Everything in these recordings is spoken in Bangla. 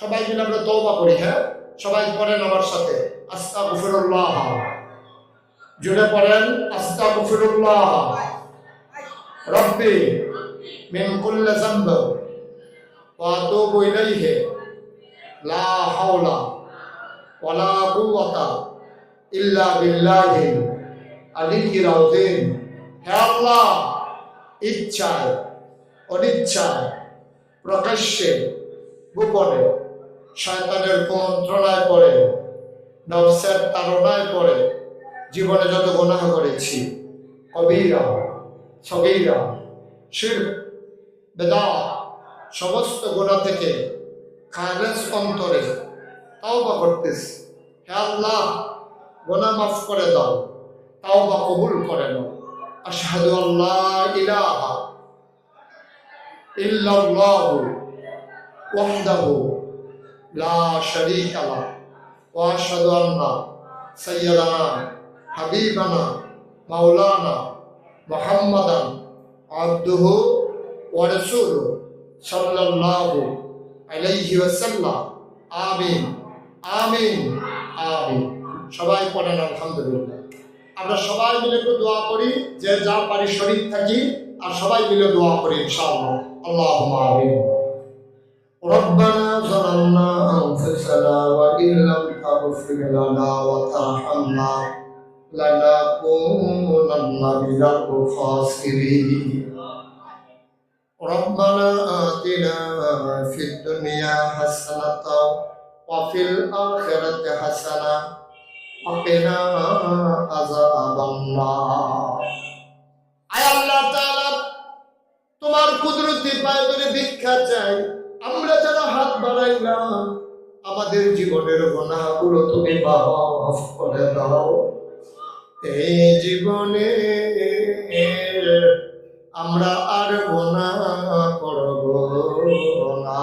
সবাই মিলে আমরা তওবা করি হ্যাঁ? সবাই পড়েন আমার সাথে, আস্তাগফিরুল্লাহ। জুড়ে পড়েন, আস্তাগফিরুল্লাহ। রব্বি, মিন কুল্লি যামব, ওয়া আতুবু ইলাইহি, লা হাওলা ওয়ালা কুওয়াতা ইল্লা বিল্লাহিল আলিয়্যিল আযীম হে আল্লাহ, ইচ্ছায়, অনিচ্ছায়, প্রকাশ্যে, গোপনে শয়তানের কুমন্ত্রণায় পড়ে নবসের তাড়নায় পড়ে, জীবনে যত গুনাহ করেছি। কবিরা, সগীরা শির বেদা, সমস্ত গুণা থেকে খালেস অন্তরে তাওবা করতেছি। হে আল্লাহ গোনা মাফ করে দাও, তাওবা কবুল করে নাও। আশহাদু আল্লাহ ইলাহা ইল্লাল্লাহু ওয়াহদাহু লা শারীকা লাহ ওয়া আশহাদু আন্না সাইয়্যিদানা হাবিবানা মাওলানা মুহাম্মাদান আবদুহু ওয়া রাসূলুহু সাল্লাল্লাহু আলাইহি ওয়াসাল্লাম আমিন আমিন আমিন সবাই পড়েন আলহামদুলিল্লাহ আমরা সবাই মিলে একটু দোয়া করি যে যা পারি শরীর থাকি আর সবাই মিলে দোয়া করি ইনশাআল্লাহ আল্লাহুম্মা আমিন ربنا ظلمنا أنفسنا وإن لم تغفر لنا وترحمنا لنكونن من الخاسرين ربنا آتنا في الدنيا حسنة وفي الآخرة حسنة وقنا عذاب النار আয় আল্লাহ তাআলা তোমার কুদরতি পায়ে ধরে ভিক্ষা চাই আমরা যারা হাত বাড়াইলাম আমাদের জীবনের গুনাহগুলো তুমি মাফ করে দাও। এই জীবনে আমরা আর গোনা করব না।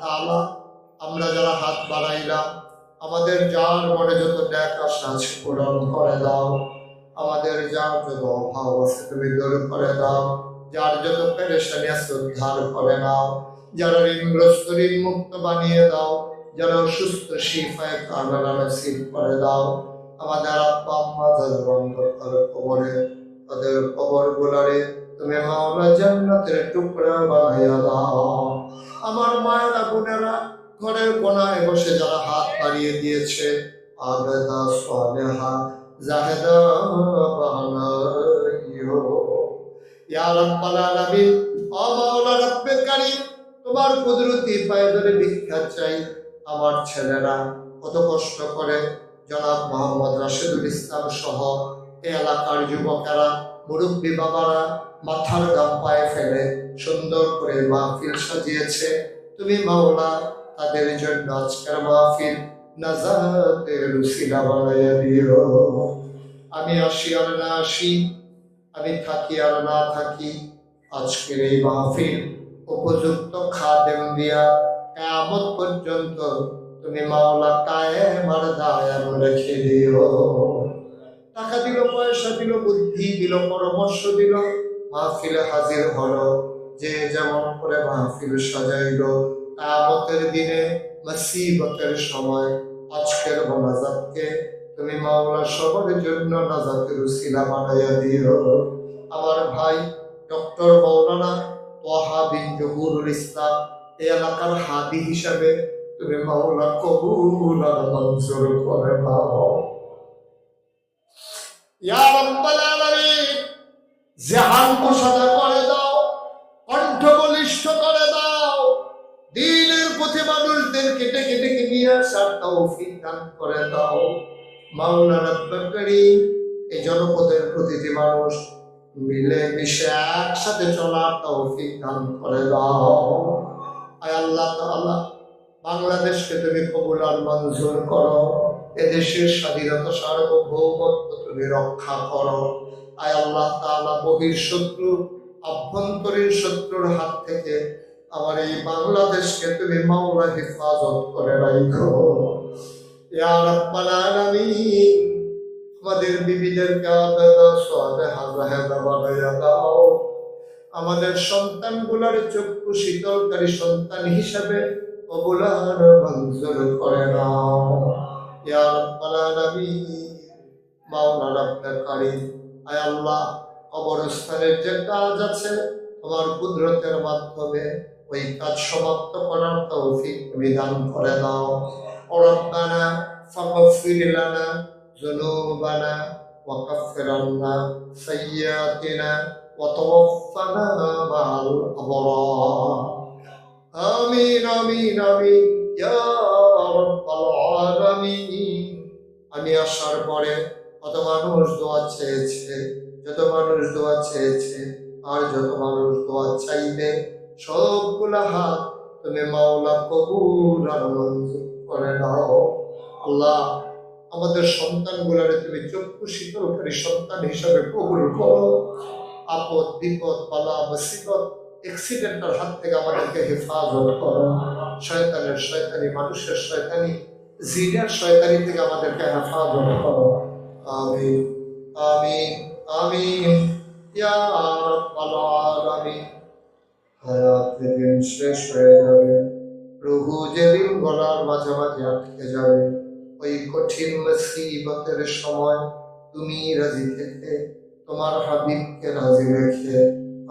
তাআলা, আমরা যারা হাত বাড়াইলাম, আমাদের যার মনে যত দেখ আশা পূরণ করে দাও। আমাদের যার যত অভাব আছে তুমি দূর করে দাও। যার যত পেরেশানি আছে উদ্ধার করে নাও। যারা ঋণগ্রস্ত ঋণ মুক্ত বানিয়ে দাও, যারা অসুস্থ শিফায় কামনা নসিব করে দাও। আমাদের আব্বা আম্মা যাদের অন্ধকার কবরে, তাদের কবর গুলারে তুমি মাওলা জান্নাতের টুকরা বানাইয়া দাও। আমার মায়েরা, বোনেরা ঘরের কোনায় বসে যারা হাত বাড়িয়ে দিয়েছে, আবেদা, সালেহা, জাহেদা, বানাইও। ইয়া রাব্বাল আলামিন, ও মাওলা রব্বে কারীম তোমার কুদরতি পায়ে ধরে ভিক্ষা চাই আমার ছেলেরা। কত কষ্ট করে জনাব মোহাম্মদ রাশেদুল ইসলাম সহ এলাকার যুবকেরা, মুরব্বী বাবারা মাথার গাম পায়ে ফেলে সুন্দর করে মাহফিল সাজিয়েছে। তুমি মাওলা, তাদের জন্য আজকের মাহফিল নাজাতের উসিলা বানাইয়া দিও। আমি আসি আর না আসি, আমি থাকি আর না থাকি, আজকের এই মাহফিল উপযুক্ত খাদেম দিয়া কেমন পর্যন্ত তুমি মাওলা কায়েম আর দায়াম রেখে দিও। টাকা দিল, পয়সা দিল, বুদ্ধি দিল, পরামর্শ দিল, মাহফিলে হাজির হলো। যে যেমন করে মাহফিল সাজাইলো কামতের দিনে মুসিবতের সময় আজকের মোনাজাতকে তুমি মাওলা সবার জন্য নাজাতের উসিলা বানাইয়া দিও। আমার ভাই ডক্টর মৌলানা এলাকার হাদি হিসাবে তুমি মাওলা কবুল আর মঞ্জুর করে নাও। ইয়া রাব্বাল আলামিন জাহান করে দাও কণ্ঠ বলিষ্ঠ করে দাও। দিনের পথে মানুষদেরকে ডেকে ডেকে নিয়ে আসার তৌফিক দান করে দাও। কারীম, এই জনপদের প্রতিটি মানুষ মিলে মিশে একসাথে চলার তৌফিক দান করে দাও। আয় আল্লাহ তাআলা, বাংলাদেশকে তুমি কবুল আর মঞ্জুর করো। এদেশের স্বাধীনতা সার্বভৌমত্ব তুমি রক্ষা করো। আয় আল্লাহ তাআলা, বহির শত্রু, আভ্যন্তরীণ শত্রুর হাত থেকে আমার এই বাংলাদেশকে তুমি মাওলা হেফাজত করে রাখো ইয়া রাব্বাল আলামিন আমাদের বিবিদেরকে আবেদা সালেহা জাহেদা বানাইয়া দাও। আমাদের সন্তানগুলার চক্ষু শীতলকারী সন্তান হিসাবে কবুলার মঞ্জুর করে নাও ইয়া রাব্বাল আলামিন মাওলা রাব্বুল কারীম আয় আল্লাহ কবরস্থানের যে কাজ আছে, তোমার কুদরতের মাধ্যমে ওই কাজ সমাপ্ত করার তৌফিক দান করে দাও। ও রব্বানা ফাগফির লানা যুনুবানা وكفر عنا سيئاتنا وتوفنا مع الأبرار آمين آمين آمين يا رب العالمين আমি আসার পরে কত মানুষ দোয়া চেয়েছে যত মানুষ দোয়া চেয়েছে আর যত মানুষ দোয়া চাইবে সবগুলা হাত তুমি মাওলা কবুল আর মঞ্জুর করে নাও আল্লাহ আমাদের সন্তানগুলোরে তুমি চক্ষু শীতলকারী সন্তান হিসাবে কবুল করো। আপদ, বিপদ পালা মুসিবত অ্যাক্সিডেন্টের হাত থেকে আমাদেরকে হেফাজত করো। শয়তানের শয়তানি, মানুষের শয়তানি, জিনের শয়তানি থেকে আমাদেরকে হেফাজত করো। ইয়া রাব্বাল আলামিন। হায়াত যেদিন শেষ হয়ে যাবে। রুহু যেদিন গলার মাঝামাঝি আটকে যাবে। ওই কঠিন মুসিবতের সময় তুমি রাজি থেকে তোমার হাবিবকে রাজি রেখে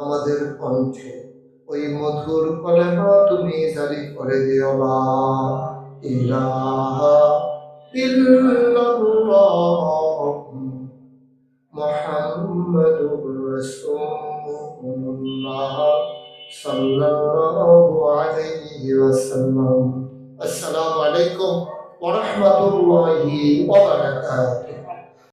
আমাদের কণ্ঠে ওই মধুর কলেমা তুমি জারি করে দিও না। ইলাহা মুহাম্মাদুর রাসূলুল্লাহ সাল্লাল্লাহু আলাইহি ওয়াসাল্লাম। আসসালামু আলাইকুম। warahmatullahi wabarakatuh.